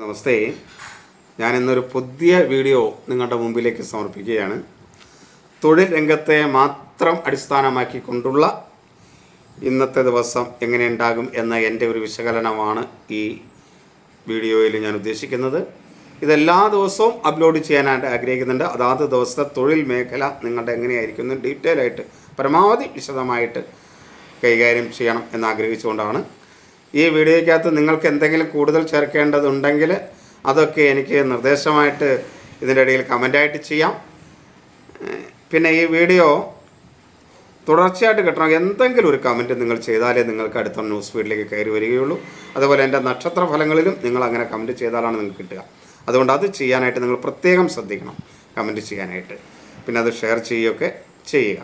നമസ്തേ. ഞാൻ ഇന്നൊരു പുതിയ വീഡിയോ നിങ്ങളുടെ മുമ്പിലേക്ക് സമർപ്പിക്കുകയാണ്. തൊഴിൽ രംഗത്തെ മാത്രം അടിസ്ഥാനമാക്കിക്കൊണ്ടുള്ള ഇന്നത്തെ ദിവസം എങ്ങനെയുണ്ടാകും എന്ന എന്റെ ഒരു വിശകലനമാണ് ഈ വീഡിയോയിൽ ഞാൻ ഉദ്ദേശിക്കുന്നത്. ഇതെല്ലാ ദിവസവും അപ്ലോഡ് ചെയ്യാനായിട്ട് ആഗ്രഹിക്കുന്നുണ്ട്. അതാത് ദിവസത്തെ തൊഴിൽ മേഖല നിങ്ങളുടെ എങ്ങനെയായിരിക്കും എന്ന് ഡീറ്റെയിൽ ആയിട്ട് പരമാവധി വിശദമായിട്ട് കൈകാര്യം ചെയ്യണം എന്ന് ആഗ്രഹിച്ചുകൊണ്ടാണ് ഈ വീഡിയോയ്ക്കകത്ത് നിങ്ങൾക്ക് എന്തെങ്കിലും കൂടുതൽ ചേർക്കേണ്ടതുണ്ടെങ്കിൽ അതൊക്കെ എനിക്ക് നിർദ്ദേശമായിട്ട് ഇതിന്റെ ഇടയിൽ കമന്റായിട്ട് ചെയ്യാം. പിന്നെ ഈ വീഡിയോ തുടർച്ചയായിട്ട് കിട്ടണം എന്തെങ്കിലും ഒരു കമന്റ് നിങ്ങൾ ചെയ്താലേ നിങ്ങൾക്ക് അടുത്ത ന്യൂസ് ഫീഡിലേക്ക് കയറി വരികയുള്ളൂ. അതുപോലെ എന്റെ നക്ഷത്ര ഫലങ്ങളിലും നിങ്ങൾ അങ്ങനെ കമന്റ് ചെയ്താലാണ് നിങ്ങൾക്ക് കിട്ടുക. അതുകൊണ്ട് അത് ചെയ്യാനായിട്ട് നിങ്ങൾ പ്രത്യേകം ശ്രദ്ധിക്കണം കമന്റ് ചെയ്യാനായിട്ട്. പിന്നെ അത് ഷെയർ ചെയ്യുകയൊക്കെ ചെയ്യുക.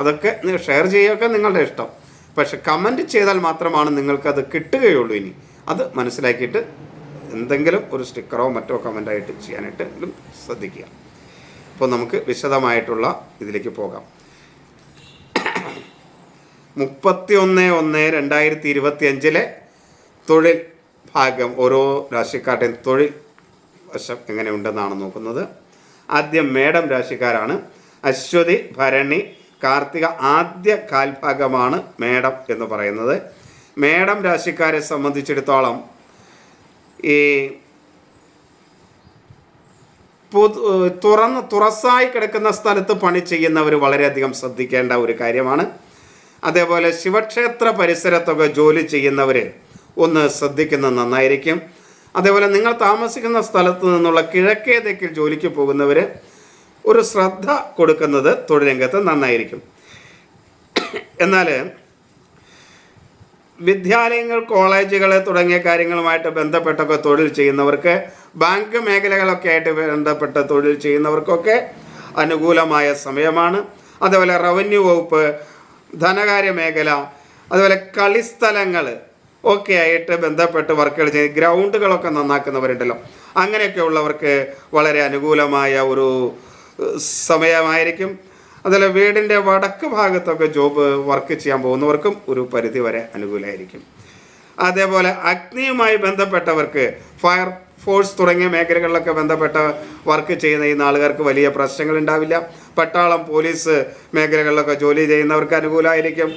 അതൊക്കെ ഷെയർ ചെയ്യുകയൊക്കെ നിങ്ങളുടെ ഇഷ്ടം. പക്ഷെ കമന്റ് ചെയ്താൽ മാത്രമാണ് നിങ്ങൾക്കത് കിട്ടുകയുള്ളൂ ഇനി. അത് മനസ്സിലാക്കിയിട്ട് എന്തെങ്കിലും ഒരു സ്റ്റിക്കറോ മറ്റോ കമന്റായിട്ട് ചെയ്യാനായിട്ട് ശ്രദ്ധിക്കുക. അപ്പോൾ നമുക്ക് വിശദമായിട്ടുള്ള ഇതിലേക്ക് പോകാം. മുപ്പത്തി ഒന്ന് ഒന്ന് രണ്ടായിരത്തി ഇരുപത്തി അഞ്ചിലെ തൊഴിൽ ഭാഗം ഓരോ രാശിക്കാരുടെയും തൊഴിൽ വശം എങ്ങനെയുണ്ടെന്നാണ് നോക്കുന്നത്. ആദ്യം മേഡം രാശിക്കാരാണ്. അശ്വതി ഭരണി കാർത്തിക ആദ്യ കാൽഭാഗമാണ് മേടം എന്ന് പറയുന്നത്. മേടം രാശിക്കാരെ സംബന്ധിച്ചിടത്തോളം ഈ തുറന്ന് തുറസായി കിടക്കുന്ന സ്ഥലത്ത് പണി ചെയ്യുന്നവർ വളരെയധികം ശ്രദ്ധിക്കേണ്ട ഒരു കാര്യമാണ്. അതേപോലെ ശിവക്ഷേത്ര പരിസരത്തൊക്കെ ജോലി ചെയ്യുന്നവർ ഒന്ന് ശ്രദ്ധിക്കുന്നത് നന്നായിരിക്കും. അതേപോലെ നിങ്ങൾ താമസിക്കുന്ന സ്ഥലത്ത് നിന്നുള്ള കിഴക്കേ തെക്കിൽ ജോലിക്ക് പോകുന്നവർ ഒരു ശ്രദ്ധ കൊടുക്കുന്നത് തൊഴിൽ രംഗത്ത് നന്നായിരിക്കും. എന്നാൽ വിദ്യാലയങ്ങൾ കോളേജുകൾ തുടങ്ങിയ കാര്യങ്ങളുമായിട്ട് ബന്ധപ്പെട്ടൊക്കെ തൊഴിൽ ചെയ്യുന്നവർക്ക് ബാങ്ക് മേഖലകളൊക്കെ ആയിട്ട് ബന്ധപ്പെട്ട തൊഴിൽ ചെയ്യുന്നവർക്കൊക്കെ അനുകൂലമായ സമയമാണ്. അതേപോലെ റവന്യൂ വകുപ്പ് ധനകാര്യ മേഖല അതുപോലെ കളിസ്ഥലങ്ങൾ ഒക്കെ ആയിട്ട് ബന്ധപ്പെട്ട് വർക്കുകൾ ചെയ്ത് ഗ്രൗണ്ടുകളൊക്കെ നന്നാക്കുന്നവരുണ്ടല്ലോ. അങ്ങനെയൊക്കെ ഉള്ളവർക്ക് വളരെ അനുകൂലമായ ഒരു സമയമായിരിക്കും. അതുപോലെ വീടിന്റെ വടക്ക് ഭാഗത്തൊക്കെ ജോബ് വർക്ക് ചെയ്യാൻ പോകുന്നവർക്കും ഒരു പരിധി വരെ അനുകൂലമായിരിക്കും. അതേപോലെ അഗ്നിയുമായി ബന്ധപ്പെട്ടവർക്ക് ഫയർ ഫോഴ്സ് തുടങ്ങിയ മേഖലകളിലൊക്കെ ബന്ധപ്പെട്ട വർക്ക് ചെയ്യുന്ന ഈ നാളുകാർക്ക് വലിയ പ്രശ്നങ്ങൾ ഉണ്ടാവില്ല. പട്ടാളം പോലീസ് മേഖലകളിലൊക്കെ ജോലി ചെയ്യുന്നവർക്ക് അനുകൂലമായിരിക്കും.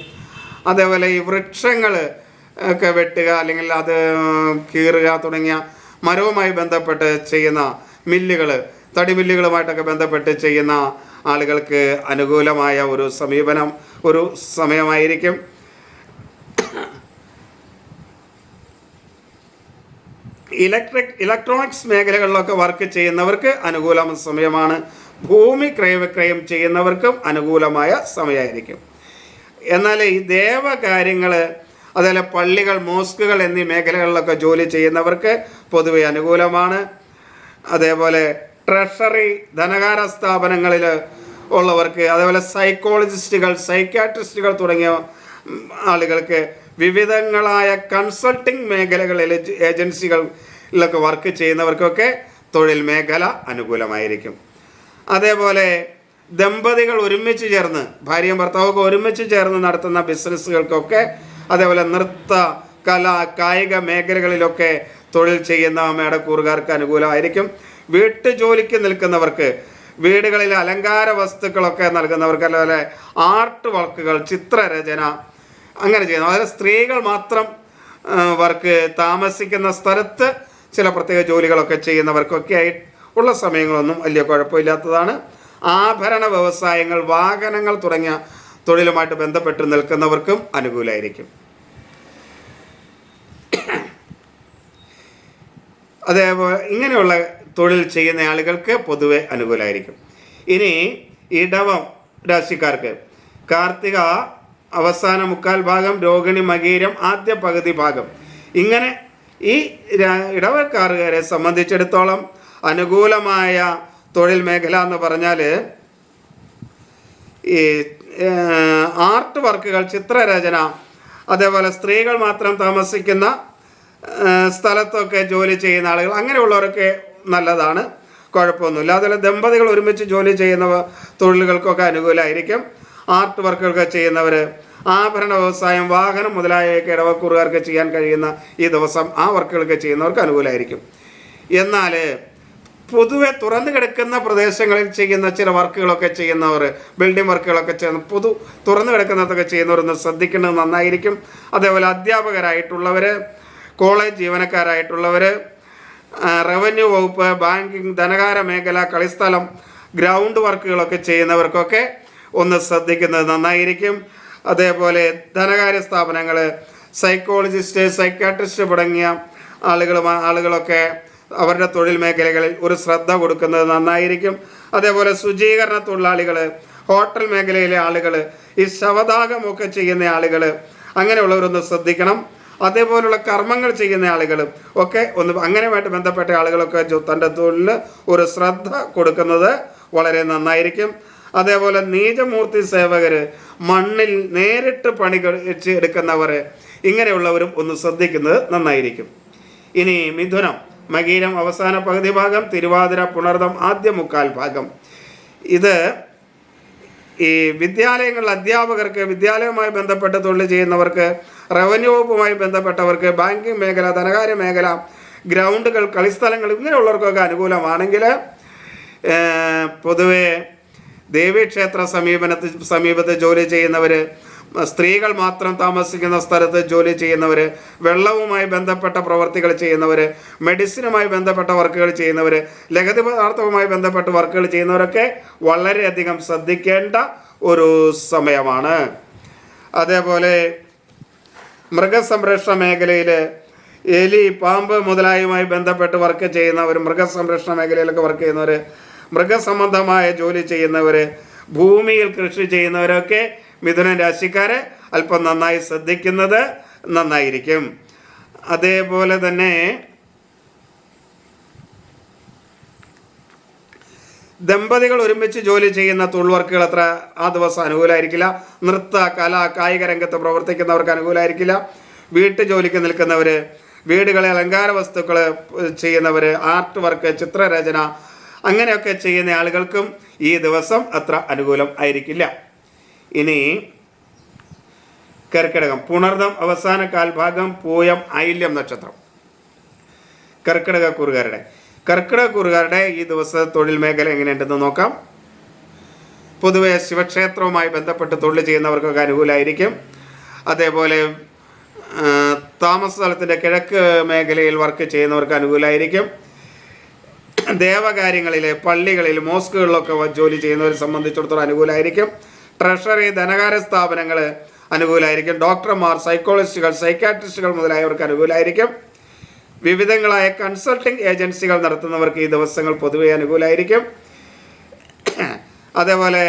അതേപോലെ ഈ വൃക്ഷങ്ങൾ ഒക്കെ വെട്ടുക അല്ലെങ്കിൽ അത് കീറുക തുടങ്ങിയ മരവുമായി ബന്ധപ്പെട്ട് ചെയ്യുന്ന മില്ലുകൾ തടിമില്ലുകളുമായിട്ടൊക്കെ ബന്ധപ്പെട്ട് ചെയ്യുന്ന ആളുകൾക്ക് അനുകൂലമായ ഒരു സമീപനം ഒരു സമയമായിരിക്കും. ഇലക്ട്രിക് ഇലക്ട്രോണിക്സ് മേഖലകളിലൊക്കെ വർക്ക് ചെയ്യുന്നവർക്ക് അനുകൂല സമയമാണ്. ഭൂമി ക്രയവിക്രയം ചെയ്യുന്നവർക്കും അനുകൂലമായ സമയമായിരിക്കും. എന്നാൽ ഈ ദേവകാര്യങ്ങൾ അതുപോലെ പള്ളികൾ മോസ്കുകൾ എന്നീ മേഖലകളിലൊക്കെ ജോലി ചെയ്യുന്നവർക്ക് പൊതുവെ അനുകൂലമാണ്. അതേപോലെ ട്രഷറി ധനകാര സ്ഥാപനങ്ങളിൽ ഉള്ളവർക്ക് അതേപോലെ സൈക്കോളജിസ്റ്റുകൾ സൈക്യാട്രിസ്റ്റുകൾ തുടങ്ങിയ ആളുകൾക്ക് വിവിധങ്ങളായ കൺസൾട്ടിംഗ് മേഖലകളിൽ ഏജൻസികളിലൊക്കെ വർക്ക് ചെയ്യുന്നവർക്കൊക്കെ തൊഴിൽ മേഖല അനുകൂലമായിരിക്കും. അതേപോലെ ദമ്പതികൾ ഒരുമിച്ച് ചേർന്ന് ഭാര്യയും ഭർത്താവൊക്കെ ഒരുമിച്ച് ചേർന്ന് നടത്തുന്ന ബിസിനസ്സുകൾക്കൊക്കെ അതേപോലെ നൃത്ത കല കായിക മേഖലകളിലൊക്കെ തൊഴിൽ ചെയ്യുന്ന മേടക്കൂറുകാർക്ക് അനുകൂലമായിരിക്കും. വീട്ടു ജോലിക്ക് നിൽക്കുന്നവർക്ക് വീടുകളിൽ അലങ്കാര വസ്തുക്കളൊക്കെ നൽകുന്നവർക്ക് അതുപോലെ ആർട്ട് വർക്കുകൾ ചിത്രരചന അങ്ങനെ ചെയ്യുന്നു. അതായത് സ്ത്രീകൾ മാത്രം വർക്ക് താമസിക്കുന്ന സ്ഥലത്ത് ചില പ്രത്യേക ജോലികളൊക്കെ ചെയ്യുന്നവർക്കൊക്കെ ആയി ഉള്ള സമയങ്ങളൊന്നും വലിയ കുഴപ്പമില്ലാത്തതാണ്. ആഭരണ വ്യവസായങ്ങൾ വാഹനങ്ങൾ തുടങ്ങിയ തൊഴിലുമായിട്ട് ബന്ധപ്പെട്ട് നിൽക്കുന്നവർക്കും അനുകൂലമായിരിക്കും. അതേപോലെ ഇങ്ങനെയുള്ള തൊഴിൽ ചെയ്യുന്ന ആളുകൾക്ക് പൊതുവെ അനുകൂലമായിരിക്കും ഇനി ഇടവം രാശിക്കാർക്ക് കാർത്തിക അവസാന മുക്കാൽ ഭാഗം രോഹിണി മകീരം ആദ്യ പകുതി ഭാഗം. ഇങ്ങനെ ഈ ഇടവക്കാർക്കാരെ സംബന്ധിച്ചിടത്തോളം അനുകൂലമായ തൊഴിൽ മേഖല എന്ന് പറഞ്ഞാൽ ഈ ആർട്ട് വർക്കുകൾ ചിത്രരചന അതേപോലെ സ്ത്രീകൾ മാത്രം താമസിക്കുന്ന സ്ഥലത്തൊക്കെ ജോലി ചെയ്യുന്ന ആളുകൾ അങ്ങനെയുള്ളവരൊക്കെ നല്ലതാണ്. കുഴപ്പമൊന്നുമില്ല. അതുപോലെ ദമ്പതികൾ ഒരുമിച്ച് ജോലി ചെയ്യുന്ന തൊഴിലുകൾക്കൊക്കെ അനുകൂലമായിരിക്കും ആർട്ട് വർക്കുകളൊക്കെ ചെയ്യുന്നവർ ആഭരണ വ്യവസായം വാഹനം മുതലായവയൊക്കെ ഇടവക്കൂറുകാർക്ക് ചെയ്യാൻ കഴിയുന്ന ഈ ദിവസം ആ വർക്കുകളൊക്കെ ചെയ്യുന്നവർക്ക് അനുകൂലമായിരിക്കും എന്നാൽ പൊതുവെ തുറന്നു കിടക്കുന്ന പ്രദേശങ്ങളിൽ ചെയ്യുന്ന ചില വർക്കുകളൊക്കെ ചെയ്യുന്നവർ ബിൽഡിംഗ് വർക്കുകളൊക്കെ ചെയ്യുന്ന പൊതു തുറന്നു കിടക്കുന്നതൊക്കെ ചെയ്യുന്നവരൊന്ന് ശ്രദ്ധിക്കേണ്ടത് നന്നായിരിക്കും. അതേപോലെ അധ്യാപകരായിട്ടുള്ളവർ കോളേജ് ജീവനക്കാരായിട്ടുള്ളവർ റവന്യൂ വകുപ്പ് ബാങ്കിങ് ധനകാര മേഖല കളിസ്ഥലം ഗ്രൗണ്ട് വർക്കുകളൊക്കെ ചെയ്യുന്നവർക്കൊക്കെ ഒന്ന് ശ്രദ്ധിക്കുന്നത് നന്നായിരിക്കും. അതേപോലെ ധനകാര്യ സ്ഥാപനങ്ങൾ സൈക്കോളജിസ്റ്റ് സൈക്കാട്രിസ്റ്റ് തുടങ്ങിയ ആളുകൾ ആളുകളൊക്കെ അവരുടെ തൊഴിൽ മേഖലകളിൽ ഒരു ശ്രദ്ധ കൊടുക്കുന്നത് നന്നായിരിക്കും. അതേപോലെ ശുചീകരണ തൊഴിലാളികൾ ഹോട്ടൽ മേഖലയിലെ ആളുകൾ ഈ ശവദാഹമൊക്കെ ചെയ്യുന്ന ആളുകൾ അങ്ങനെയുള്ളവരൊന്ന് ശ്രദ്ധിക്കണം. അതേപോലുള്ള കർമ്മങ്ങൾ ചെയ്യുന്ന ആളുകളും ഒക്കെ ഒന്ന് അങ്ങനെയുമായിട്ട് ബന്ധപ്പെട്ട ആളുകളൊക്കെ തന്റെ തൊഴിലിൽ ഒരു ശ്രദ്ധ കൊടുക്കുന്നത് വളരെ നന്നായിരിക്കും. അതേപോലെ നീചമൂർത്തി സേവകർ മണ്ണിൽ നേരിട്ട് പണി എടുക്കുന്നവർ ഇങ്ങനെയുള്ളവരും ഒന്ന് ശ്രദ്ധിക്കുന്നത് നന്നായിരിക്കും. ഇനി മിഥുനം മകീരം അവസാന പകുതി ഭാഗം തിരുവാതിര പുണർദം ആദ്യ മുക്കാൽ ഭാഗം. ഇത് ഈ വിദ്യാലയങ്ങളിൽ അധ്യാപകർക്ക് വിദ്യാലയവുമായി ബന്ധപ്പെട്ട് തൊഴിൽ ചെയ്യുന്നവർക്ക് റവന്യൂ വകുപ്പുമായി ബന്ധപ്പെട്ടവർക്ക് ബാങ്കിങ് മേഖല ധനകാര്യ മേഖല ഗ്രൗണ്ടുകൾ കളിസ്ഥലങ്ങൾ ഇങ്ങനെയുള്ളവർക്കൊക്കെ അനുകൂലമാണെങ്കിൽ പൊതുവേ ദേവീക്ഷേത്ര സമീപനത്തിൽ സമീപത്ത് ജോലി ചെയ്യുന്നവർ സ്ത്രീകൾ മാത്രം താമസിക്കുന്ന സ്ഥലത്ത് ജോലി ചെയ്യുന്നവർ വെള്ളവുമായി ബന്ധപ്പെട്ട പ്രവർത്തികൾ ചെയ്യുന്നവർ മെഡിസിനുമായി ബന്ധപ്പെട്ട വർക്കുകൾ ചെയ്യുന്നവർ ലഹരി പദാർത്ഥവുമായി ബന്ധപ്പെട്ട വർക്കുകൾ ചെയ്യുന്നവരൊക്കെ വളരെയധികം ശ്രദ്ധിക്കേണ്ട ഒരു സമയമാണ്. അതേപോലെ മൃഗസംരക്ഷണ മേഖലയിൽ എലി പാമ്പ് മുതലായവുമായി ബന്ധപ്പെട്ട് വർക്ക് ചെയ്യുന്നവർ മൃഗസംരക്ഷണ മേഖലയിലൊക്കെ വർക്ക് ചെയ്യുന്നവർ മൃഗസംബന്ധമായ ജോലി ചെയ്യുന്നവർ ഭൂമിയിൽ കൃഷി ചെയ്യുന്നവരൊക്കെ മിഥുന രാശിക്കാരെ അല്പം നന്നായി ശ്രദ്ധിക്കുന്നത് നന്നായിരിക്കും. അതേപോലെ തന്നെ ദമ്പതികൾ ഒരുമിച്ച് ജോലി ചെയ്യുന്ന തൊഴിൽ വർക്കുകൾ അത്ര ആ ദിവസം അനുകൂലമായിരിക്കില്ല. നൃത്ത കല കായിക രംഗത്ത് പ്രവർത്തിക്കുന്നവർക്ക് അനുകൂലമായിരിക്കില്ല. വീട്ടു ജോലിക്ക് നിൽക്കുന്നവർ വീടുകളെ അലങ്കാര വസ്തുക്കൾ ചെയ്യുന്നവർ ആർട്ട് വർക്ക് ചിത്രരചന അങ്ങനെയൊക്കെ ചെയ്യുന്ന ആളുകൾക്കും ഈ ദിവസം അത്ര അനുകൂലം ആയിരിക്കില്ല. ഇനി കർക്കിടകം പുണർദം അവസാന കാൽഭാഗം പൂയം ഐല്യം നക്ഷത്രം. കർക്കിടക കൂറുകാരുടെ കർക്കിടക കൂറുകാരുടെ ഈ ദിവസ തൊഴിൽ മേഖല എങ്ങനെയുണ്ടെന്ന് നോക്കാം. പൊതുവെ ശിവക്ഷേത്രവുമായി ബന്ധപ്പെട്ട് തൊഴിൽ ചെയ്യുന്നവർക്കൊക്കെ അനുകൂലമായിരിക്കും അതേപോലെ താമസ സ്ഥലത്തിന്റെ കിഴക്ക് മേഖലയിൽ വർക്ക് ചെയ്യുന്നവർക്ക് അനുകൂലമായിരിക്കും ദേവകാര്യങ്ങളിൽ പള്ളികളിൽ മോസ്കുകളിലൊക്കെ ജോലി ചെയ്യുന്നവരെ സംബന്ധിച്ചിടത്തോളം അനുകൂലമായിരിക്കും ട്രഷറി ധനകാര്യ സ്ഥാപനങ്ങൾ അനുകൂലമായിരിക്കും ഡോക്ടർമാർ സൈക്കോളജിസ്റ്റുകൾ സൈക്കാട്രിസ്റ്റുകൾ മുതലായവർക്ക് അനുകൂലമായിരിക്കും വിവിധങ്ങളായ കൺസൾട്ടിംഗ് ഏജൻസികൾ നടത്തുന്നവർക്ക് ഈ ദിവസങ്ങൾ പൊതുവെ അനുകൂലമായിരിക്കും അതേപോലെ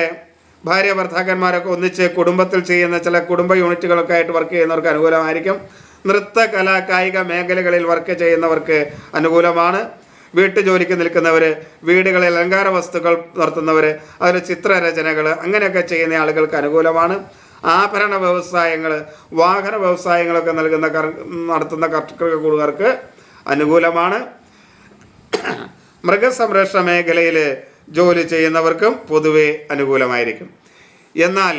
ഭാര്യ ഭർത്താക്കന്മാരൊക്കെ ഒന്നിച്ച് കുടുംബത്തിൽ ചെയ്യുന്ന ചില കുടുംബ യൂണിറ്റുകളൊക്കെ ആയിട്ട് വർക്ക് ചെയ്യുന്നവർക്ക് അനുകൂലമായിരിക്കും. നൃത്ത കലാ കായിക മേഖലകളിൽ വർക്ക് ചെയ്യുന്നവർക്ക് അനുകൂലമാണ്. വീട്ടു ജോലിക്ക് നിൽക്കുന്നവർ വീടുകളിൽ അലങ്കാര വസ്തുക്കൾ നടത്തുന്നവർ അതിൽ ചിത്രരചനകൾ അങ്ങനെയൊക്കെ ചെയ്യുന്ന ആളുകൾക്ക് അനുകൂലമാണ്. ആഭരണ വ്യവസായങ്ങൾ വാഹന വ്യവസായങ്ങളൊക്കെ നൽകുന്ന നടത്തുന്ന കർഷക കൂടുകാർക്ക് അനുകൂലമാണ്. മൃഗസംരക്ഷണ മേഖലയിൽ ജോലി ചെയ്യുന്നവർക്കും പൊതുവെ അനുകൂലമായിരിക്കും. എന്നാൽ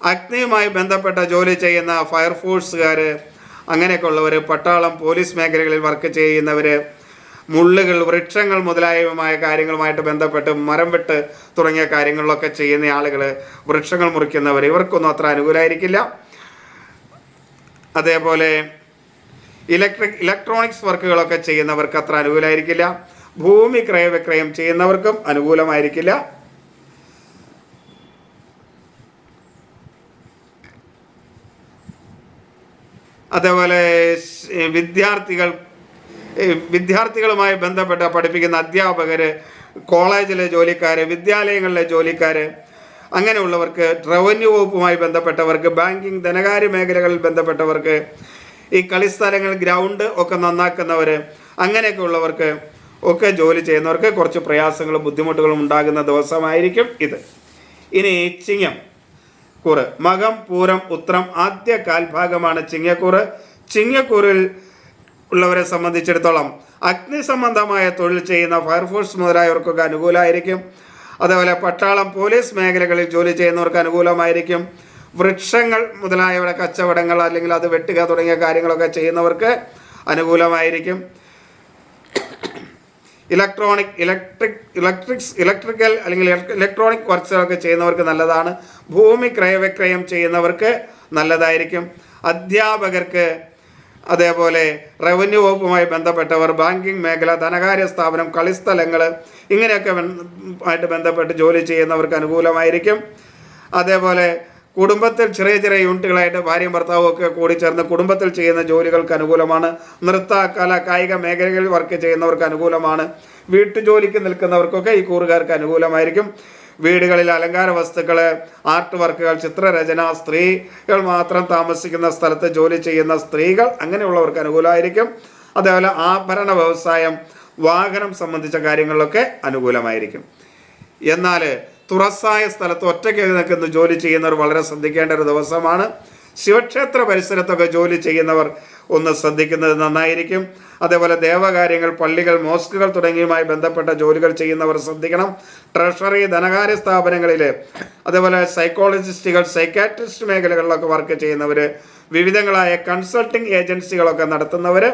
അഗ്നിയുമായി ബന്ധപ്പെട്ട ജോലി ചെയ്യുന്ന ഫയർഫോഴ്സുകാർ അങ്ങനെയൊക്കെ ഉള്ളവർ പട്ടാളം പോലീസ് മേഖലകളിൽ വർക്ക് ചെയ്യുന്നവർ മുള്ളുകൾ വൃക്ഷങ്ങൾ മുതലായവുമായ കാര്യങ്ങളുമായിട്ട് ബന്ധപ്പെട്ട് മരം വെട്ട് തുടങ്ങിയ കാര്യങ്ങളിലൊക്കെ ചെയ്യുന്ന ആളുകൾ വൃക്ഷങ്ങൾ മുറിക്കുന്നവർ ഇവർക്കൊന്നും അത്ര അനുകൂലമായിരിക്കില്ല അതേപോലെ ഇലക്ട്രിക് ഇലക്ട്രോണിക്സ് വർക്കുകളൊക്കെ ചെയ്യുന്നവർക്ക് അത്ര അനുകൂലമായിരിക്കില്ല ഭൂമി ക്രയവിക്രയം ചെയ്യുന്നവർക്കും അനുകൂലമായിരിക്കില്ല. അതേപോലെ വിദ്യാർത്ഥികൾ വിദ്യാർത്ഥികളുമായി ബന്ധപ്പെട്ട പഠിപ്പിക്കുന്ന അധ്യാപകർ കോളേജിലെ ജോലിക്കാർ വിദ്യാലയങ്ങളിലെ ജോലിക്കാർ അങ്ങനെയുള്ളവർക്ക് റവന്യൂ വകുപ്പുമായി ബന്ധപ്പെട്ടവർക്ക് ബാങ്കിങ് ധനകാര്യ മേഖലകളിൽ ബന്ധപ്പെട്ടവർക്ക് ഈ കളിസ്ഥലങ്ങൾ ഗ്രൗണ്ട് ഒക്കെ നന്നാക്കുന്നവർ അങ്ങനെയൊക്കെ ഉള്ളവർക്ക് ഒക്കെ ജോലി ചെയ്യുന്നവർക്ക് കുറച്ച് പ്രയാസങ്ങളും ബുദ്ധിമുട്ടുകളും ഉണ്ടാകുന്ന ദിവസമായിരിക്കും ഇത്. ഇനി ചിങ്ങം കൂറ്. മകം പൂരം ഉത്രം ആദ്യ കാൽഭാഗമാണ് ചിങ്ങക്കൂറ്. ചിങ്ങക്കൂറിൽ ഉള്ളവരെ സംബന്ധിച്ചിടത്തോളം അഗ്നി സംബന്ധമായ തൊഴിൽ ചെയ്യുന്ന ഫയർഫോഴ്സ് മുതലായവർക്കൊക്കെ അനുകൂലമായിരിക്കും. അതേപോലെ പട്ടാളം പോലീസ് മേഖലകളിൽ ജോലി ചെയ്യുന്നവർക്ക് അനുകൂലമായിരിക്കും. വൃക്ഷങ്ങൾ മുതലായവയുടെ കച്ചവടങ്ങൾ അല്ലെങ്കിൽ അത് വെട്ടുക തുടങ്ങിയ കാര്യങ്ങളൊക്കെ ചെയ്യുന്നവർക്ക് അനുകൂലമായിരിക്കും. ഇലക്ട്രോണിക് ഇലക്ട്രിക് ഇലക്ട്രിക്സ് ഇലക്ട്രിക്കൽ അല്ലെങ്കിൽ ഇലക്ട്രോണിക് വർക്ക്സുകളൊക്കെ ചെയ്യുന്നവർക്ക് നല്ലതാണ്. ഭൂമി ക്രയവിക്രയം ചെയ്യുന്നവർക്ക് നല്ലതായിരിക്കും. അധ്യാപകർക്ക് അതേപോലെ റവന്യൂ വകുപ്പുമായി ബന്ധപ്പെട്ടവർ ബാങ്കിങ് മേഖല ധനകാര്യ സ്ഥാപനം കളിസ്ഥലങ്ങൾ ഇങ്ങനെയൊക്കെ ആയിട്ട് ബന്ധപ്പെട്ട് ജോലി ചെയ്യുന്നവർക്ക് അനുകൂലമായിരിക്കും. അതേപോലെ കുടുംബത്തിൽ ചെറിയ ചെറിയ യൂണിറ്റുകളായിട്ട് ഭാര്യയും ഭർത്താവും ഒക്കെ കൂടി ചേർന്ന് കുടുംബത്തിൽ ചെയ്യുന്ന ജോലികൾക്ക് അനുകൂലമാണ്. നൃത്ത കല കായിക മേഖലകളിൽ വർക്ക് ചെയ്യുന്നവർക്ക് അനുകൂലമാണ്. വീട്ടുജോലിക്ക് നിൽക്കുന്നവർക്കൊക്കെ ഈ കൂറുകാർക്ക് അനുകൂലമായിരിക്കും. വീടുകളിൽ അലങ്കാര വസ്തുക്കൾ ആർട്ട് വർക്കുകൾ ചിത്രരചന സ്ത്രീകൾ മാത്രം താമസിക്കുന്ന സ്ഥലത്ത് ജോലി ചെയ്യുന്ന സ്ത്രീകൾ അങ്ങനെയുള്ളവർക്ക് അനുകൂലമായിരിക്കും. അതേപോലെ ആഭരണ വ്യവസായം വാഹനം സംബന്ധിച്ച കാര്യങ്ങളിലൊക്കെ അനുകൂലമായിരിക്കും. എന്നാൽ തുറസായ സ്ഥലത്ത് ഒറ്റയ്ക്ക് നിൽക്കുന്ന ജോലി ചെയ്യുന്നവർ വളരെ ശ്രദ്ധിക്കേണ്ട ഒരു ദിവസമാണ്. ശിവക്ഷേത്ര പരിസരത്തൊക്കെ ജോലി ചെയ്യുന്നവർ ഒന്ന് ശ്രദ്ധിക്കുന്നത് നന്നായിരിക്കും. അതേപോലെ ദേവകാര്യങ്ങൾ പള്ളികൾ മോസ്കുകൾ തുടങ്ങിയുമായി ബന്ധപ്പെട്ട ജോലികൾ ചെയ്യുന്നവർ ശ്രദ്ധിക്കണം. ട്രഷറി ധനകാര്യ സ്ഥാപനങ്ങളിൽ അതേപോലെ സൈക്കോളജിസ്റ്റുകൾ സൈക്കാട്രിസ്റ്റ് മേഖലകളിലൊക്കെ വർക്ക് ചെയ്യുന്നവർ വിവിധങ്ങളായ കൺസൾട്ടിംഗ് ഏജൻസികളൊക്കെ നടത്തുന്നവർ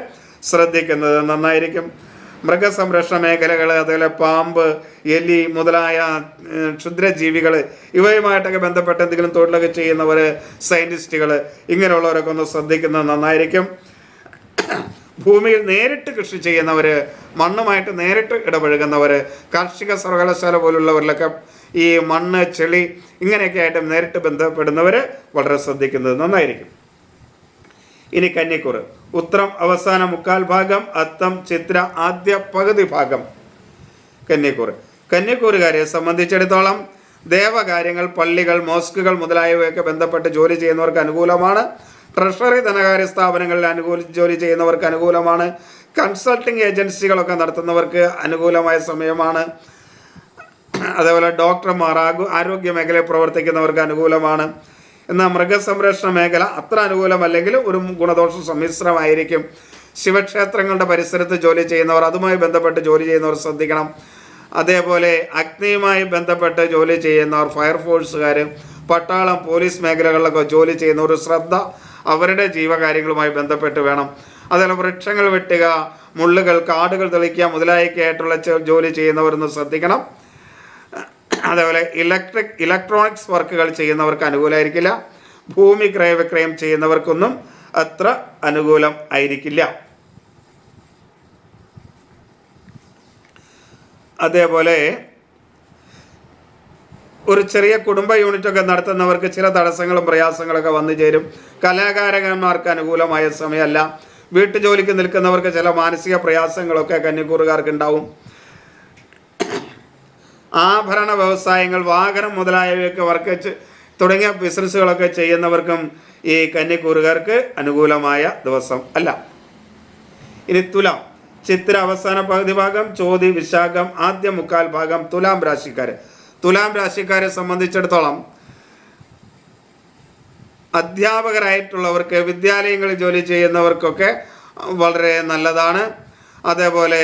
ശ്രദ്ധിക്കുന്നത് നന്നായിരിക്കും. മൃഗസംരക്ഷണ മേഖലകൾ അതുപോലെ പാമ്പ് എലി മുതലായ ക്ഷുദ്രജീവികൾ ഇവയുമായിട്ടൊക്കെ ബന്ധപ്പെട്ട് എന്തെങ്കിലും തൊഴിലൊക്കെ ചെയ്യുന്നവർ സയന്റിസ്റ്റുകൾ ഇങ്ങനെയുള്ളവരൊക്കെ ഒന്ന് ശ്രദ്ധിക്കുന്നത് നന്നായിരിക്കും. ഭൂമിയിൽ നേരിട്ട് കൃഷി ചെയ്യുന്നവർ മണ്ണുമായിട്ട് നേരിട്ട് ഇടപഴകുന്നവർ കാർഷിക സർവകലാശാല പോലുള്ളവരിലൊക്കെ ഈ മണ്ണ് ചെളി ഇങ്ങനെയൊക്കെ ആയിട്ട് നേരിട്ട് ബന്ധപ്പെടുന്നവർ വളരെ ശ്രദ്ധിക്കുന്നത് നന്നായിരിക്കും. ഇനി കന്നിക്കുറ് ഉത്തരം അവസാന മുക്കാൽ ഭാഗം അത്തം ചിത്ര ആദ്യ പകുതി ഭാഗം. കന്യക്കൂറ് കന്യക്കൂറുകാരെ സംബന്ധിച്ചിടത്തോളം ദേവകാര്യങ്ങൾ പള്ളികൾ മോസ്കുകൾ മുതലായവയൊക്കെ ബന്ധപ്പെട്ട് ജോലി ചെയ്യുന്നവർക്ക് അനുകൂലമാണ്. ട്രഷറി ധനകാര്യ സ്ഥാപനങ്ങളിൽ അനുകൂല ജോലി ചെയ്യുന്നവർക്ക് അനുകൂലമാണ്. കൺസൾട്ടിംഗ് ഏജൻസികളൊക്കെ നടത്തുന്നവർക്ക് അനുകൂലമായ സമയമാണ്. അതേപോലെ ഡോക്ടർമാർ ആരോഗ്യ മേഖലയിൽ പ്രവർത്തിക്കുന്നവർക്ക് അനുകൂലമാണ്. എന്നാൽ മൃഗസംരക്ഷണ മേഖല അത്ര അനുകൂലമല്ലെങ്കിലും ഒരു ഗുണദോഷ സമ്മിശ്രമായിരിക്കും. ശിവക്ഷേത്രങ്ങളുടെ പരിസരത്ത് ജോലി ചെയ്യുന്നവർ അതുമായി ബന്ധപ്പെട്ട് ജോലി ചെയ്യുന്നവർ ശ്രദ്ധിക്കണം. അതേപോലെ അഗ്നിയുമായി ബന്ധപ്പെട്ട് ജോലി ചെയ്യുന്നവർ ഫയർഫോഴ്സുകാർ പട്ടാളം പോലീസ് മേഖലകളിലൊക്കെ ജോലി ചെയ്യുന്ന ഒരു ശ്രദ്ധ അവരുടെ ജീവകാര്യങ്ങളുമായി ബന്ധപ്പെട്ട് വേണം. അതേപോലെ വൃക്ഷങ്ങൾ വെട്ടുക മുള്ളുകൾ കാടുകൾ തെളിക്കുക മുതലായൊക്കെ ആയിട്ടുള്ള ജോലി ചെയ്യുന്നവരൊന്ന് ശ്രദ്ധിക്കണം. അതേപോലെ ഇലക്ട്രിക് ഇലക്ട്രോണിക്സ് വർക്കുകൾ ചെയ്യുന്നവർക്ക് അനുകൂലമായിരിക്കില്ല. ഭൂമി ക്രയവിക്രയം ചെയ്യുന്നവർക്കൊന്നും അത്ര അനുകൂലം ആയിരിക്കില്ല. അതേപോലെ ഒരു ചെറിയ കുടുംബ യൂണിറ്റൊക്കെ നടത്തുന്നവർക്ക് ചില തടസ്സങ്ങളും പ്രയാസങ്ങളൊക്കെ വന്നു ചേരും. കലാകാരകന്മാർക്ക് അനുകൂലമായ സമയമല്ല. വീട്ടുജോലിക്ക് നിൽക്കുന്നവർക്ക് ചില മാനസിക പ്രയാസങ്ങളൊക്കെ കന്നിക്കൂറുകാർക്ക് ഉണ്ടാവും ആഭരണ വ്യവസായങ്ങൾ വാഹനം മുതലായവയൊക്കെ വർക്ക് തുടങ്ങിയ ബിസിനസ്സുകളൊക്കെ ചെയ്യുന്നവർക്കും ഈ കന്നിക്കൂറുകാർക്ക് അനുകൂലമായ ദിവസം അല്ല. ഇനി തുലാം. ചിത്ര അവസാന പകുതി ഭാഗം ചോതി വിശാഖം ആദ്യ മുക്കാൽ ഭാഗം തുലാം രാശിക്കാർ തുലാം രാശിക്കാരെ സംബന്ധിച്ചിടത്തോളം അധ്യാപകരായിട്ടുള്ളവർക്ക് വിദ്യാലയങ്ങളിൽ ജോലി ചെയ്യുന്നവർക്കൊക്കെ വളരെ നല്ലതാണ്. അതേപോലെ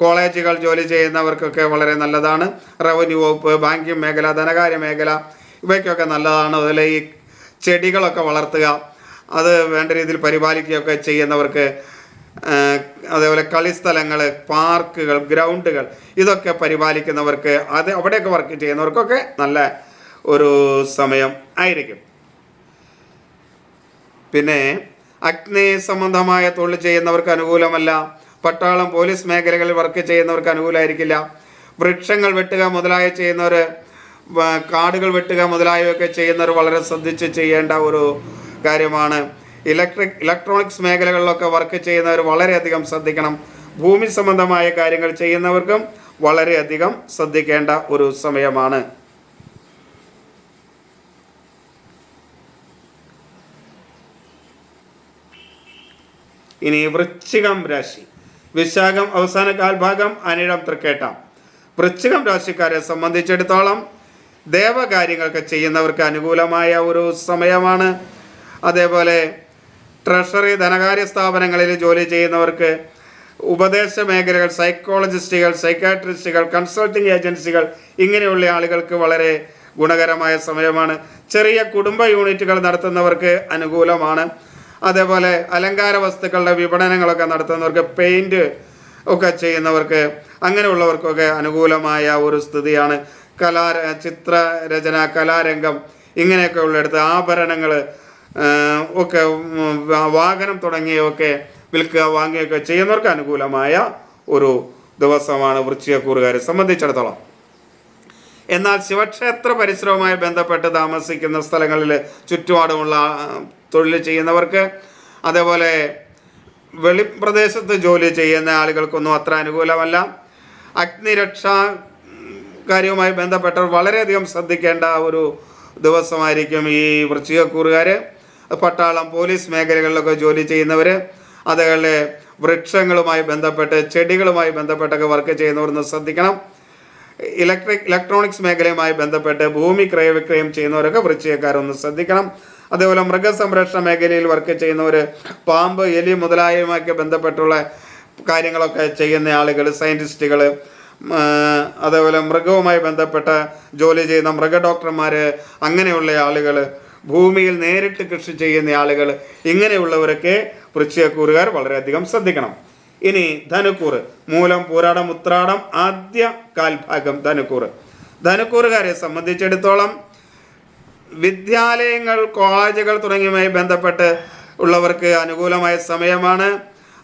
കോളേജുകൾ ജോലി ചെയ്യുന്നവർക്കൊക്കെ വളരെ നല്ലതാണ്. റവന്യൂ വകുപ്പ് ബാങ്കിങ് മേഖല ധനകാര്യ മേഖല ഇവയ്ക്കൊക്കെ നല്ലതാണ്. അതുപോലെ ഈ ചെടികളൊക്കെ വളർത്തുക അത് വേണ്ട രീതിയിൽ പരിപാലിക്കുകയൊക്കെ ചെയ്യുന്നവർക്ക് അതേപോലെ കളിസ്ഥലങ്ങൾ പാർക്കുകൾ ഗ്രൗണ്ടുകൾ ഇതൊക്കെ പരിപാലിക്കുന്നവർക്ക് അത് അവിടെയൊക്കെ വർക്ക് ചെയ്യുന്നവർക്കൊക്കെ നല്ല ഒരു സമയം ആയിരിക്കും. പിന്നെ അഗ്നി സംബന്ധമായ തൊഴിൽ ചെയ്യുന്നവർക്ക് അനുകൂലമല്ല. പട്ടാളം പോലീസ് മേഖലകളിൽ വർക്ക് ചെയ്യുന്നവർക്ക് അനുകൂലമായിരിക്കില്ല. വൃക്ഷങ്ങൾ വെട്ടുക മുതലായ ചെയ്യുന്നവർ കാടുകൾ വെട്ടുക മുതലായവയൊക്കെ ചെയ്യുന്നവർ വളരെ ശ്രദ്ധിച്ച് ചെയ്യേണ്ട ഒരു കാര്യമാണ്. ഇലക്ട്രിക് ഇലക്ട്രോണിക്സ് മേഖലകളിലൊക്കെ വർക്ക് ചെയ്യുന്നവർ വളരെയധികം ശ്രദ്ധിക്കണം. ഭൂമി സംബന്ധമായ കാര്യങ്ങൾ ചെയ്യുന്നവർക്കും വളരെയധികം ശ്രദ്ധിക്കേണ്ട ഒരു സമയമാണ്. ഇനി വൃശ്ചികം രാശി. വിശാഖം അവസാന കാൽഭാഗം അനിഴം തൃക്കേട്ടം. വൃശ്ചികം രാശിക്കാരെ സംബന്ധിച്ചിടത്തോളം ദേവകാര്യങ്ങളൊക്കെ ചെയ്യുന്നവർക്ക് അനുകൂലമായ ഒരു സമയമാണ്. അതേപോലെ ട്രഷറി ധനകാര്യ സ്ഥാപനങ്ങളിൽ ജോലി ചെയ്യുന്നവർക്ക് ഉപദേശ മേഖലകൾ സൈക്കോളജിസ്റ്റുകൾ സൈക്കാട്രിസ്റ്റുകൾ കൺസൾട്ടിംഗ് ഏജൻസികൾ ഇങ്ങനെയുള്ള ആളുകൾക്ക് വളരെ ഗുണകരമായ സമയമാണ്. ചെറിയ കുടുംബ യൂണിറ്റുകൾ നടത്തുന്നവർക്ക് അനുകൂലമാണ്. അതേപോലെ അലങ്കാര വസ്തുക്കളുടെ വിപണനങ്ങളൊക്കെ നടത്തുന്നവർക്ക് പെയിന്റ് ഒക്കെ ചെയ്യുന്നവർക്ക് അങ്ങനെയുള്ളവർക്കൊക്കെ അനുകൂലമായ ഒരു സ്ഥിതിയാണ്. കലാ ചിത്രരചന കലാരംഗം ഇങ്ങനെയൊക്കെ ഉള്ളിടത്ത് ആഭരണങ്ങൾ ഒക്കെ വാഹനം തുടങ്ങിയവയൊക്കെ വിൽക്കുക വാങ്ങുകയൊക്കെ ചെയ്യുന്നവർക്ക് അനുകൂലമായ ഒരു ദിവസമാണ് വൃശ്ചികക്കൂറുകാരെ സംബന്ധിച്ചിടത്തോളം. എന്നാൽ ശിവക്ഷേത്ര പരിസരവുമായി ബന്ധപ്പെട്ട് താമസിക്കുന്ന സ്ഥലങ്ങളിൽ ചുറ്റുപാടുമുള്ള തൊഴിൽ ചെയ്യുന്നവർക്ക് അതേപോലെ വെളിപ്രദേശത്ത് ജോലി ചെയ്യുന്ന ആളുകൾക്കൊന്നും അത്ര അനുകൂലമല്ല. അഗ്നിരക്ഷാ കാര്യവുമായി ബന്ധപ്പെട്ടവർ വളരെയധികം ശ്രദ്ധിക്കേണ്ട ഒരു ദിവസമായിരിക്കും ഈ വൃശ്ചികക്കൂറുകാർ പട്ടാളം പോലീസ് മേഖലകളിലൊക്കെ ജോലി ചെയ്യുന്നവർ അതേപോലെ വൃക്ഷങ്ങളുമായി ബന്ധപ്പെട്ട് ചെടികളുമായി ബന്ധപ്പെട്ടൊക്കെ വർക്ക് ചെയ്യുന്നവർ ശ്രദ്ധിക്കണം. ഇലക്ട്രിക് ഇലക്ട്രോണിക്സ് മേഖലയുമായി ബന്ധപ്പെട്ട് ഭൂമി ക്രയവിക്രയം ചെയ്യുന്നവരൊക്കെ വൃശ്ചികക്കാരൊന്ന് ശ്രദ്ധിക്കണം. അതേപോലെ മൃഗസംരക്ഷണ മേഖലയിൽ വർക്ക് ചെയ്യുന്നവർ പാമ്പ് എലി മുതലായവയുമൊക്കെ ബന്ധപ്പെട്ടുള്ള കാര്യങ്ങളൊക്കെ ചെയ്യുന്ന ആളുകൾ സയന്റിസ്റ്റുകൾ അതേപോലെ മൃഗവുമായി ബന്ധപ്പെട്ട ജോലി ചെയ്യുന്ന മൃഗ ഡോക്ടർമാർ അങ്ങനെയുള്ള ആളുകൾ ഭൂമിയിൽ നേരിട്ട് കൃഷി ചെയ്യുന്ന ആളുകൾ ഇങ്ങനെയുള്ളവരൊക്കെ വൃശ്ചികക്കൂറുകാർ വളരെയധികം ശ്രദ്ധിക്കണം. ഇനി ധനുക്കൂറ് മൂലം പൂരാടം ഉത്രാടം ആദ്യ കാൽഭാഗം ധനുക്കൂറ് ധനുക്കൂറുകാരെ സംബന്ധിച്ചിടത്തോളം വിദ്യാലയങ്ങൾ കോളേജുകൾ തുടങ്ങിയവയുമായി ബന്ധപ്പെട്ട് ഉള്ളവർക്ക് അനുകൂലമായ സമയമാണ്.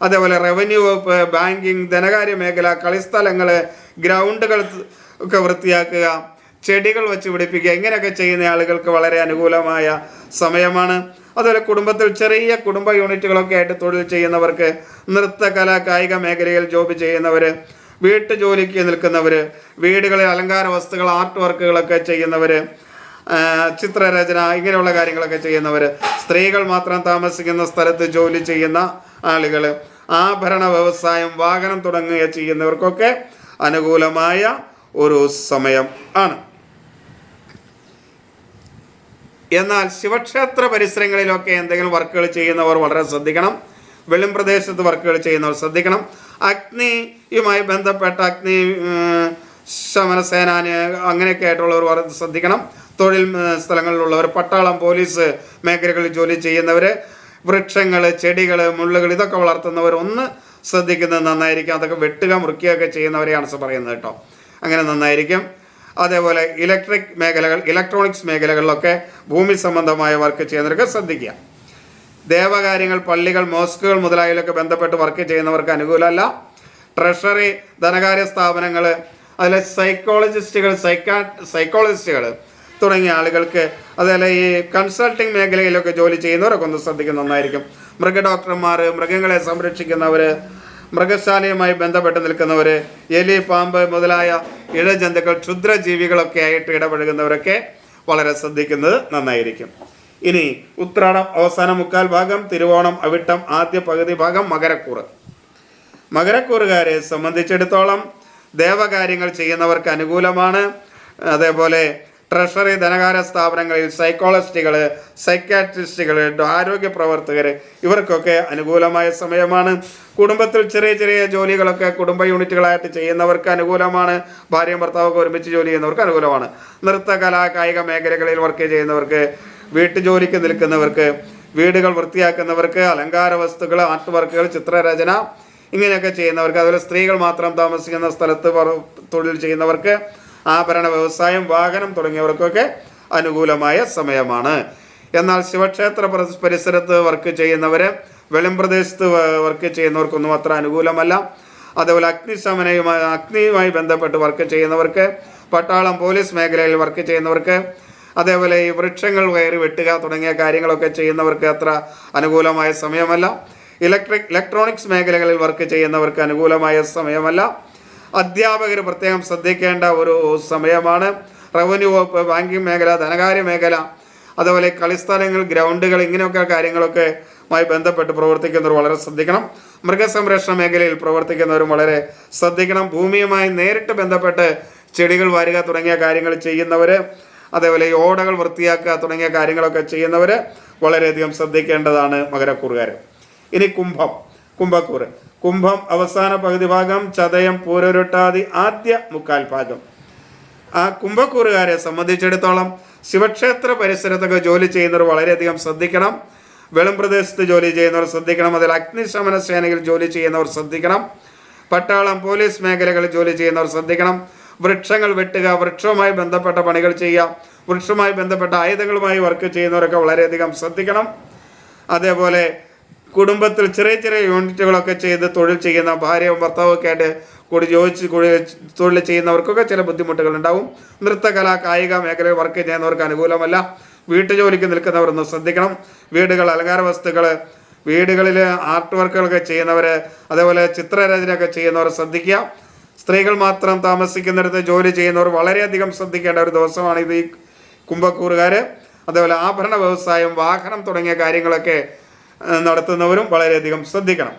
അതേപോലെ റവന്യൂ വകുപ്പ് ബാങ്കിങ് ധനകാര്യ മേഖല കളിസ്ഥലങ്ങൾ ഗ്രൗണ്ടുകൾ ഒക്കെ വൃത്തിയാക്കുക ചെടികൾ വെച്ച് പിടിപ്പിക്കുക ഇങ്ങനെയൊക്കെ ചെയ്യുന്ന ആളുകൾക്ക് വളരെ അനുകൂലമായ സമയമാണ്. അതുപോലെ കുടുംബത്തിൽ ചെറിയ കുടുംബ യൂണിറ്റുകളൊക്കെ ആയിട്ട് തൊഴിൽ ചെയ്യുന്നവർക്ക് നൃത്തകല കായിക മേഖലയിൽ ജോബ് ചെയ്യുന്നവർ വീട്ടു ജോലിക്ക് നിൽക്കുന്നവർ വീടുകളിൽ അലങ്കാര വസ്തുക്കൾ ആർട്ട് വർക്കുകളൊക്കെ ചെയ്യുന്നവർ ചിത്രരചന ഇങ്ങനെയുള്ള കാര്യങ്ങളൊക്കെ ചെയ്യുന്നവർ സ്ത്രീകൾ മാത്രം താമസിക്കുന്ന സ്ഥലത്ത് ജോലി ചെയ്യുന്ന ആളുകൾ ആഭരണ വ്യവസായം വാഹനം തുടങ്ങുക ചെയ്യുന്നവർക്കൊക്കെ അനുകൂലമായ ഒരു സമയം ആണ്. എന്നാൽ ശിവക്ഷേത്ര പരിസരങ്ങളിലൊക്കെ എന്തെങ്കിലും വർക്കുകൾ ചെയ്യുന്നവർ വളരെ ശ്രദ്ധിക്കണം. വെളിം പ്രദേശത്ത് വർക്കുകൾ ചെയ്യുന്നവർ ശ്രദ്ധിക്കണം. അഗ്നിയുമായി ബന്ധപ്പെട്ട അഗ്നി ശമനസേനാന് അങ്ങനെയൊക്കെ ആയിട്ടുള്ളവർ ശ്രദ്ധിക്കണം. തൊഴിൽ സ്ഥലങ്ങളിലുള്ളവർ പട്ടാളം പോലീസ് മേഖലകളിൽ ജോലി ചെയ്യുന്നവർ വൃക്ഷങ്ങൾ ചെടികൾ മുള്ളുകൾ ഇതൊക്കെ വളർത്തുന്നവർ ഒന്ന് ശ്രദ്ധിക്കുന്നത് നന്നായിരിക്കും. അതൊക്കെ വെട്ടുക മുറിക്കുകയൊക്കെ ചെയ്യുന്നവരെയാണ് പറയുന്നത് കേട്ടോ. അങ്ങനെ നന്നായിരിക്കും. അതേപോലെ ഇലക്ട്രിക് മേഖലകൾ ഇലക്ട്രോണിക്സ് മേഖലകളിലൊക്കെ ഭൂമി സംബന്ധമായ വർക്ക് ചെയ്യുന്നവർക്ക് ശ്രദ്ധിക്കുക. ദേവകാര്യങ്ങൾ പള്ളികൾ മോസ്കുകൾ മുതലായവയിലൊക്കെ ബന്ധപ്പെട്ട് വർക്ക് ചെയ്യുന്നവർക്ക് അനുകൂലമല്ല. ട്രഷറി ധനകാര്യ സ്ഥാപനങ്ങൾ അതിലെ സൈക്കോളജിസ്റ്റുകൾ സൈക്കാ സൈക്കോളജിസ്റ്റുകൾ തുടങ്ങിയ ആളുകൾക്ക് അതുപോലെ ഈ കൺസൾട്ടിങ് മേഖലയിലൊക്കെ ജോലി ചെയ്യുന്നവരൊക്കെ ഒന്ന് ശ്രദ്ധിക്കുന്ന നന്നായിരിക്കും. മൃഗ ഡോക്ടർമാർ മൃഗങ്ങളെ സംരക്ഷിക്കുന്നവർ മൃഗശാലയുമായി ബന്ധപ്പെട്ട് നിൽക്കുന്നവർ എലി പാമ്പ് മുതലായ ഇഴജന്തുക്കൾ ക്ഷുദ്രജീവികളൊക്കെ ആയിട്ട് ഇടപഴകുന്നവരൊക്കെ വളരെ ശ്രദ്ധിക്കുന്നത് നന്നായിരിക്കും. ഇനി ഉത്രാടം അവസാന മുക്കാൽ ഭാഗം തിരുവോണം അവിട്ടം ആദ്യ പകുതി ഭാഗം മകരക്കൂറ്. മകരക്കൂറുകാരെ സംബന്ധിച്ചിടത്തോളം ദേവകാര്യങ്ങൾ ചെയ്യുന്നവർക്ക് അനുകൂലമാണ്. അതേപോലെ ട്രഷറി ധനകാര്യ സ്ഥാപനങ്ങളിൽ സൈക്കോളജിസ്റ്റുകൾ സൈക്കാട്രിസ്റ്റുകൾ ആരോഗ്യ പ്രവർത്തകർ ഇവർക്കൊക്കെ അനുകൂലമായ സമയമാണ്. കുടുംബത്തിൽ ചെറിയ ചെറിയ ജോലികളൊക്കെ കുടുംബ യൂണിറ്റുകളായിട്ട് ചെയ്യുന്നവർക്ക് അനുകൂലമാണ്. ഭാര്യയും ഭർത്താവൊക്കെ ഒരുമിച്ച് ജോലി ചെയ്യുന്നവർക്ക് അനുകൂലമാണ്. നൃത്ത കലാ കായിക മേഖലകളിൽ വർക്ക് ചെയ്യുന്നവർക്ക് വീട്ടുജോലിക്ക് നിൽക്കുന്നവർക്ക് വീടുകൾ വൃത്തിയാക്കുന്നവർക്ക് അലങ്കാര വസ്തുക്കൾ ആർട്ട് വർക്കുകൾ ചിത്രരചന ഇങ്ങനെയൊക്കെ ചെയ്യുന്നവർക്ക് അതുപോലെ സ്ത്രീകൾ മാത്രം താമസിക്കുന്ന സ്ഥലത്ത് തൊഴിൽ ചെയ്യുന്നവർക്ക് ആഭരണ വ്യവസായം വാഹനം തുടങ്ങിയവർക്കൊക്കെ അനുകൂലമായ സമയമാണ്. എന്നാൽ ശിവക്ഷേത്ര പ്രസ്- പരിസരത്ത് വർക്ക് ചെയ്യുന്നവർ വെളിമ്പ്രദേശത്ത് പ്രദേശത്ത് വർക്ക് ചെയ്യുന്നവർക്കൊന്നും അത്ര അനുകൂലമല്ല. അതേപോലെ അഗ്നിശമനയുമായി അഗ്നിയുമായി ബന്ധപ്പെട്ട് വർക്ക് ചെയ്യുന്നവർക്ക് പട്ടാളം പോലീസ് മേഖലയിൽ വർക്ക് ചെയ്യുന്നവർക്ക് അതേപോലെ ഈ വൃക്ഷങ്ങൾ കയറി വെട്ടുക തുടങ്ങിയ കാര്യങ്ങളൊക്കെ ചെയ്യുന്നവർക്ക് അത്ര അനുകൂലമായ സമയമല്ല. ഇലക്ട്രിക് ഇലക്ട്രോണിക്സ് മേഖലകളിൽ വർക്ക് ചെയ്യുന്നവർക്ക് അനുകൂലമായ സമയമല്ല. അധ്യാപകർ പ്രത്യേകം ശ്രദ്ധിക്കേണ്ട ഒരു സമയമാണ്. റവന്യൂ വകുപ്പ് ബാങ്കിങ് മേഖല ധനകാര്യ മേഖല അതുപോലെ കളിസ്ഥലങ്ങൾ ഗ്രൗണ്ടുകൾ ഇങ്ങനെയൊക്കെ കാര്യങ്ങളൊക്കെ മായി ബന്ധപ്പെട്ട് പ്രവർത്തിക്കുന്നവർ വളരെ ശ്രദ്ധിക്കണം. മൃഗസംരക്ഷണ മേഖലയിൽ പ്രവർത്തിക്കുന്നവരും വളരെ ശ്രദ്ധിക്കണം. ഭൂമിയുമായി നേരിട്ട് ബന്ധപ്പെട്ട് ചെടികൾ വാരുക തുടങ്ങിയ കാര്യങ്ങൾ ചെയ്യുന്നവർ അതേപോലെ ഓടകൾ വൃത്തിയാക്കുക തുടങ്ങിയ കാര്യങ്ങളൊക്കെ ചെയ്യുന്നവർ വളരെയധികം ശ്രദ്ധിക്കേണ്ടതാണ് മകരക്കൂറുകാർ ഇനി കുംഭം കുംഭക്കൂറ്. കുംഭം അവസാന പകുതി ഭാഗം ചതയം പൂരൊരുട്ടാതി ആദ്യ മുക്കാൽ ഭാഗം. ആ കുംഭക്കൂറുകാരെ സംബന്ധിച്ചിടത്തോളം ശിവക്ഷേത്ര പരിസരത്തൊക്കെ ജോലി ചെയ്യുന്നവർ വളരെയധികം ശ്രദ്ധിക്കണം. വെളും പ്രദേശത്ത് ജോലി ചെയ്യുന്നവർ ശ്രദ്ധിക്കണം. അതിൽ അഗ്നിശമന സേനയിൽ ജോലി ചെയ്യുന്നവർ ശ്രദ്ധിക്കണം. പട്ടാളം പോലീസ് മേഖലകളിൽ ജോലി ചെയ്യുന്നവർ ശ്രദ്ധിക്കണം. വൃക്ഷങ്ങൾ വെട്ടുക വൃക്ഷവുമായി ബന്ധപ്പെട്ട പണികൾ ചെയ്യുക വൃക്ഷവുമായി ബന്ധപ്പെട്ട ആയുധങ്ങളുമായി വർക്ക് ചെയ്യുന്നവരൊക്കെ വളരെയധികം ശ്രദ്ധിക്കണം. അതേപോലെ കുടുംബത്തിൽ ചെറിയ ചെറിയ യൂണിറ്റുകളൊക്കെ ചെയ്ത് തൊഴിൽ ചെയ്യുന്ന ഭാര്യയും ഭർത്താവും ഒക്കെ ആയിട്ട് കൂടി യോജിച്ച് കൂടി തൊഴിൽ ചെയ്യുന്നവർക്കൊക്കെ ചില ബുദ്ധിമുട്ടുകൾ ഉണ്ടാവും നൃത്തകല കായിക മേഖലയിൽ വർക്ക് ചെയ്യുന്നവർക്ക് അനുകൂലമല്ല. വീട്ടുജോലിക്ക് നിൽക്കുന്നവരൊന്ന് ശ്രദ്ധിക്കണം. വീടുകൾ അലങ്കാര വസ്തുക്കൾ വീടുകളിൽ ആർട്ട് വർക്കുകളൊക്കെ ചെയ്യുന്നവർ അതേപോലെ ചിത്രരചനയൊക്കെ ചെയ്യുന്നവർ ശ്രദ്ധിക്കുക. സ്ത്രീകൾ മാത്രം താമസിക്കുന്നിടത്ത് ജോലി ചെയ്യുന്നവർ വളരെയധികം ശ്രദ്ധിക്കേണ്ട ഒരു ദിവസമാണ് ഇത് ഈ കുംഭക്കൂറുകാർ അതേപോലെ ആഭരണ വ്യവസായം വാഹനം തുടങ്ങിയ കാര്യങ്ങളൊക്കെ നടത്തുന്നവരും വളരെയധികം ശ്രദ്ധിക്കണം.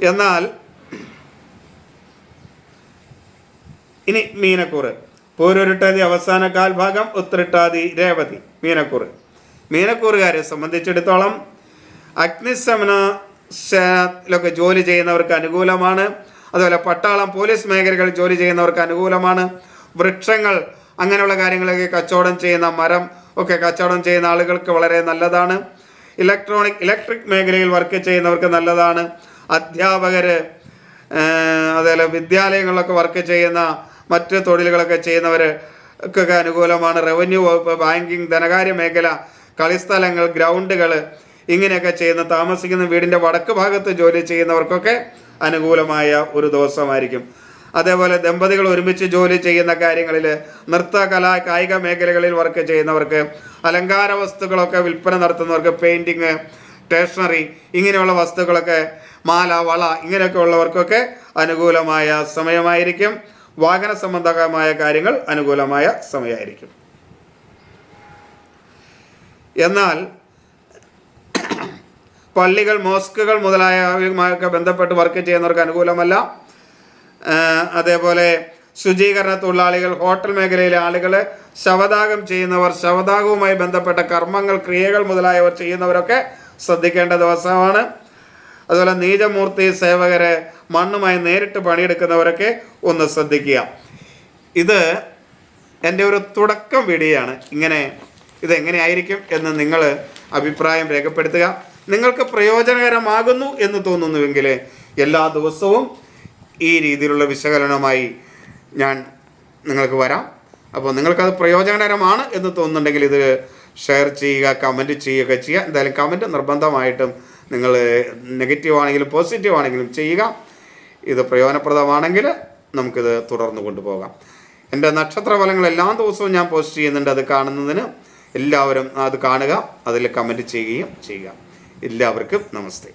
എന്നാൽ ഇനി മീനക്കൂറ്. പൂരൊരുട്ടാതി അവസാന കാൽഭാഗം ഉത്തരട്ടാതി രേവതി. മീനക്കൂറ്. മീനക്കൂറുകാരെ സംബന്ധിച്ചിടത്തോളം അഗ്നിശമന സേനയിലൊക്കെ ജോലി ചെയ്യുന്നവർക്ക് അനുകൂലമാണ്. അതുപോലെ പട്ടാളം പോലീസ് മേഖലകളിൽ ജോലി ചെയ്യുന്നവർക്ക് അനുകൂലമാണ്. വൃക്ഷങ്ങൾ അങ്ങനെയുള്ള കച്ചവടം ചെയ്യുന്ന മരം ഒക്കെ കച്ചവടം ചെയ്യുന്ന ആളുകൾക്ക് വളരെ നല്ലതാണ്. ഇലക്ട്രോണിക് ഇലക്ട്രിക് മേഖലയിൽ വർക്ക് ചെയ്യുന്നവർക്ക് നല്ലതാണ്. അധ്യാപകർ അതേപോലെ വിദ്യാലയങ്ങളിലൊക്കെ വർക്ക് ചെയ്യുന്ന മറ്റ് തൊഴിലുകളൊക്കെ ചെയ്യുന്നവർക്കൊക്കെ അനുകൂലമാണ്. റവന്യൂ വകുപ്പ് ബാങ്കിങ് ധനകാര്യ മേഖല കളിസ്ഥലങ്ങൾ ഗ്രൗണ്ടുകൾ ഇങ്ങനെയൊക്കെ ചെയ്യുന്ന താമസിക്കുന്ന വീടിന്റെ വടക്ക് ഭാഗത്ത് ജോലി ചെയ്യുന്നവർക്കൊക്കെ അനുകൂലമായ ഒരു ദിവസമായിരിക്കും. അതേപോലെ ദമ്പതികൾ ഒരുമിച്ച് ജോലി ചെയ്യുന്ന കാര്യങ്ങളിൽ നൃത്ത കലാ കായിക മേഖലകളിൽ വർക്ക് ചെയ്യുന്നവർക്ക് അലങ്കാര വസ്തുക്കളൊക്കെ വിൽപ്പന നടത്തുന്നവർക്ക് പെയിന്റിങ് സ്റ്റേഷനറി ഇങ്ങനെയുള്ള വസ്തുക്കളൊക്കെ മാല വള ഇങ്ങനെയൊക്കെ ഉള്ളവർക്കൊക്കെ അനുകൂലമായ സമയമായിരിക്കും. വാഹന സംബന്ധമായ കാര്യങ്ങൾ അനുകൂലമായ സമയമായിരിക്കും. എന്നാൽ പള്ളികൾ മോസ്കുകൾ മുതലായവയുമായൊക്കെ ബന്ധപ്പെട്ട് വർക്ക് ചെയ്യുന്നവർക്ക് അനുകൂലമല്ല. അതേപോലെ ശുചീകരണ തൊഴിലാളികൾ ഹോട്ടൽ മേഖലയിലെ ആളുകൾ ശവദാഗം ചെയ്യുന്നവർ ശവദാഗവുമായി ബന്ധപ്പെട്ട കർമ്മങ്ങൾ ക്രിയകൾ മുതലായവർ ചെയ്യുന്നവരൊക്കെ ശ്രദ്ധിക്കേണ്ട ദിവസമാണ്. അതുപോലെ നീചമൂർത്തി സേവകരെ മണ്ണുമായി നേരിട്ട് പണിയെടുക്കുന്നവരൊക്കെ ഒന്ന് ശ്രദ്ധിക്കുക. ഇത് എന്റെ ഒരു തുടക്കം വീഡിയോയാണ്. ഇങ്ങനെ ഇതെങ്ങനെയായിരിക്കും എന്ന് നിങ്ങൾ അഭിപ്രായം രേഖപ്പെടുത്തുക. നിങ്ങൾക്ക് പ്രയോജനകരമാകുന്നു എന്ന് തോന്നുന്നുവെങ്കിൽ എല്ലാ ദിവസവും ഈ രീതിയിലുള്ള വിശകലനവുമായി ഞാൻ നിങ്ങൾക്ക് വരാം. അപ്പോൾ നിങ്ങൾക്കത് പ്രയോജനകരമാണ് എന്ന് തോന്നുന്നുണ്ടെങ്കിൽ ഇത് ഷെയർ ചെയ്യുക കമന്റ് ചെയ്യുക ചെയ്യുക എന്തായാലും കമന്റ് നിർബന്ധമായിട്ടും നിങ്ങൾ നെഗറ്റീവ് ആണെങ്കിലും പോസിറ്റീവ് ആണെങ്കിലും ചെയ്യുക. ഇത് പ്രയോജനപ്രദമാണെങ്കിൽ നമുക്കിത് തുടർന്ന് കൊണ്ടുപോകാം. എന്റെ നക്ഷത്ര ഫലങ്ങൾ എല്ലാ ദിവസവും ഞാൻ പോസ്റ്റ് ചെയ്യുന്നുണ്ട്. അത് കാണുന്നതിന് എല്ലാവരും അത് കാണുക അതിൽ കമന്റ് ചെയ്യുകയും ചെയ്യുക. എല്ലാവർക്കും നമസ്തേ.